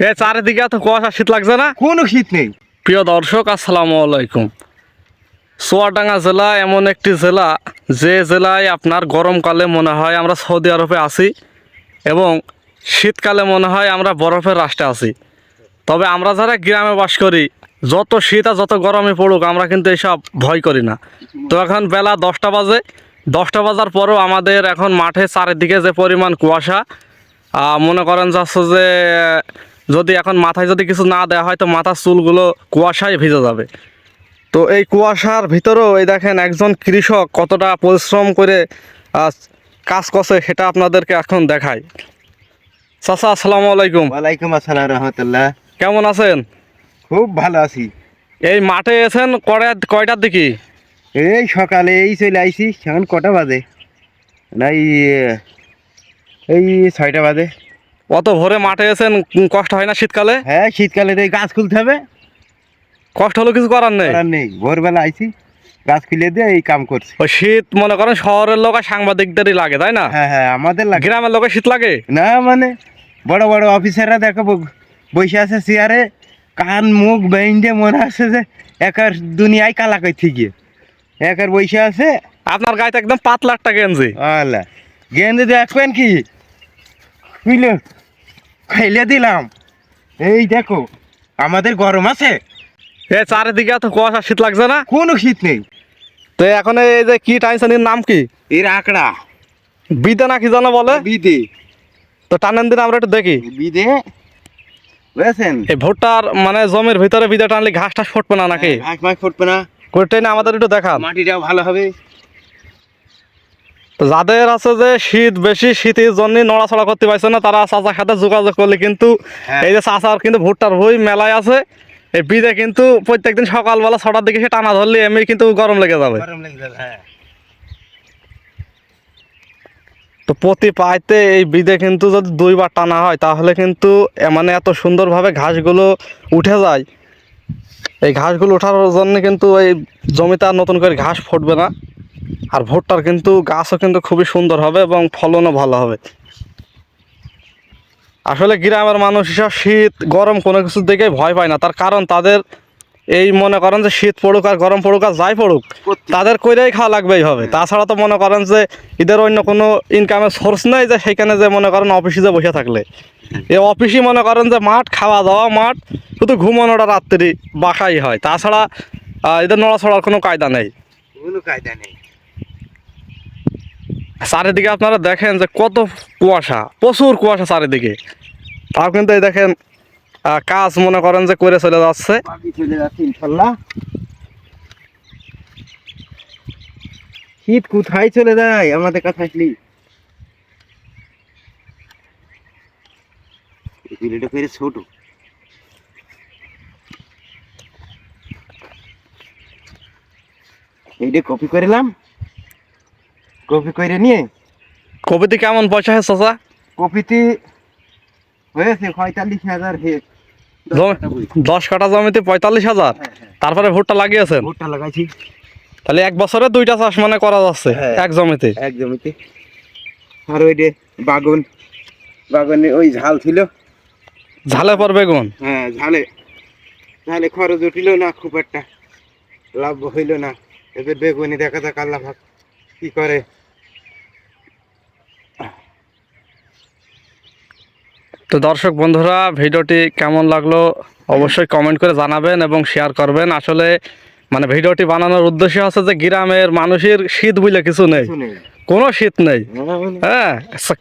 এ চারিদিকে এত কুয়াশা শীত লাগছে না? কোনো শীত নেই। প্রিয় দর্শক আসসালামু আলাইকুম। চুয়াডাঙ্গা জেলা এমন একটি জেলা যে জেলায় আপনার গরমকালে মনে হয় আমরা সৌদি আরবে আছি এবং শীতকালে মনে হয় আমরা বরফের রাষ্ট্রে আছি। তবে আমরা যারা গ্রামে বাস করি যত শীত আর যত গরমে পড়ুক আমরা কিন্তু এসব ভয় করি না। তো এখন বেলা দশটা বাজে। দশটা বাজার পরেও আমাদের এখন মাঠে চারিদিকে যে পরিমাণ কুয়াশা মনে করেন যাচ্ছে যে যদি এখন মাথায় যদি কিছু না দেওয়া হয় তো মাথার চুলগুলো কুয়াশায় ভিজে যাবে। তো এই কুয়াশার ভিতরেও এই দেখেন একজন কৃষক কতটা পরিশ্রম করে কাজ করছে সেটা আপনাদেরকে এখন দেখাই। চাচা আসসালামু আলাইকুম। ওয়ালাইকুম আসসালাম রহমতুল্লাহ। কেমন আছেন? খুব ভালো আছি। এই মাঠে এসেন কয়টা কয়টার দিকে? এই সকালে এই চলে আইছি এখন কটা বাজে? না এই এই ছয়টা বাজে। অত ভোরে মাঠে এসেন কষ্ট হয় না শীতকালে? হ্যাঁ শীতকালে এই গাছ খুলতে হবে। কষ্ট হলো কিছু করার নেই? করার নেই। ভোরবেলা আইছি গাছ খুলে দিয়ে এই কাম করছি। ওই শীত মনে করেন শহরের লোক আর সাংবাদিকদেরই লাগে তাই না? হ্যাঁ হ্যাঁ আমাদের লাগে। গ্রামের লোকের শীত লাগে? না মানে বড় বড় অফিসাররা দেখো বসে আছে চেয়ারে কান মুখ বেঁধে মনে আছে যে একার দুনিয়ায় কালা করতে গিয়ে। একার বসে আছে। আপনার গায়ে একদম পাতলা একটা গেঞ্জি। আলা গেঞ্জি দেখবেন কি? বুঝলো খাইলে দিলাম। এই দেখো আমাদের গরম আছে। এ চারিদিকে এত কুয়াশা শীত লাগছে না? কোনো শীত নেই। তো এখন এই যে কি টাইনছেন এর নাম কি? এর আঁকড়া। বিদে না কি জানো বলে? বিদে। তো টানেন দিন আমরা একটু দেখি। বিদে। বুঝেছেন? এই ভুট্টার মানে জমির ভিতরে বিদে টানলে ঘাস টাস ফুটবে না নাকি? ঘাস মাছ ফুটবে না। করে টেনে আমাদের একটু দেখান। মাটিটাও ভালো হবে। তো যাদের আছে যে শীত বেশি শীতের জন্য নড়াচড়া করতে পারছে না তারা চাচার সাথে যোগাযোগ করলে কিন্তু হ্যাঁ। এই যে চাচার কিন্তু ভুট্টার ভুই মেলায় আছে এই বিদে কিন্তু প্রত্যেকদিন সকালবেলা ছটার দিকে সে টানা ধরলে এমনি কিন্তু গরম লেগে যাবে। হ্যাঁ। তো প্রতি পাইতে এই বিদে কিন্তু যদি দুইবার টানা হয় তাহলে কিন্তু মানে এত সুন্দরভাবে ঘাসগুলো উঠে যায়। এই ঘাসগুলো ওঠার জন্য কিন্তু এই জমিতে আর নতুন করে ঘাস ফুটবে না। আর ভুট্টার কিন্তু গাছও কিন্তু খুবই সুন্দর হবে এবং ফলনও ভালো হবে। আসলে গ্রামের মানুষ হিসাব শীত গরম কোনো কিছুর দিকে ভয় পায় না। তার কারণ তাদের এই মনে করেন যে শীত পড়ুক আর গরম পড়ুক আর যাই পড়ুক তাদের কইরাই খাওয়া লাগবেই হবে। তাছাড়া তো মনে করেন যে এদের অন্য কোনো ইনকামের সোর্স নেই যে সেখানে যে মনে করেন অফিসে যে বসে থাকলে। এই অফিসই মনে করেন যে মাঠ খাওয়া দাওয়া মাঠ শুধু ঘুমানোটা রাত্রি বাসাই হয়। তাছাড়া এদের নড়াচড়ার কোনো কায়দা নেই। কোনো কায়দা নেই। চারিদিকে আপনারা দেখেন যে কত কুয়াশা, প্রচুর কুয়াশা চারিদিকে। তাও কিন্তু এই দেখেন কাজ মনে করেন যে করে চলে যাচ্ছে। শীত কোথায় চলে যায়? আমাদের বিলেটা ছোট। এইটা কপি করিলাম কপি করে নিয়ে? কপিতে কেমন পয়সা হয়েছে চাচা? কপিতে হয়েছে পঁয়তাল্লিশ হাজার হে। জমি- দশ কাটা জমিতে পঁয়তাল্লিশ হাজার? তারপরে ভুট্টা লাগিয়েছেন? ভুট্টা লাগাইছি। তাহলে এক বছরে দুইটা চাষ মানে করা যাচ্ছে হ্যাঁ। এক জমিতে? এক জমিতে। আর ওই যে বাগুন বাগানে ওই ঝাল ছিল। ঝালে পর বেগুন? হ্যাঁ ঝালে। ঝালে খরচ উঠিল না খুব একটা লাভ হইল না। এদের বেগুনি দেখা যাক আল্লাহ কি করে। তো দর্শক বন্ধুরা ভিডিওটি কেমন লাগল অবশ্যই কমেন্ট করে জানাবেন এবং শেয়ার করবেন। আসলে মানে ভিডিওটি বানানোর উদ্দেশ্য আছে যে গ্রামের মানুষের শীত বুঝলে কিছু নেই। কোনো শীত নেই। হ্যাঁ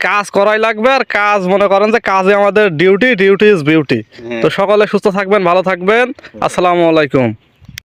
কাজ করাই লাগবে আর কাজ মনে করেন যে কাজে আমাদের ডিউটি ডিউটি ইজ বিউটি হ্যাঁ। তো সকলে সুস্থ থাকবেন ভালো থাকবেন। আসসালামু আলাইকুম।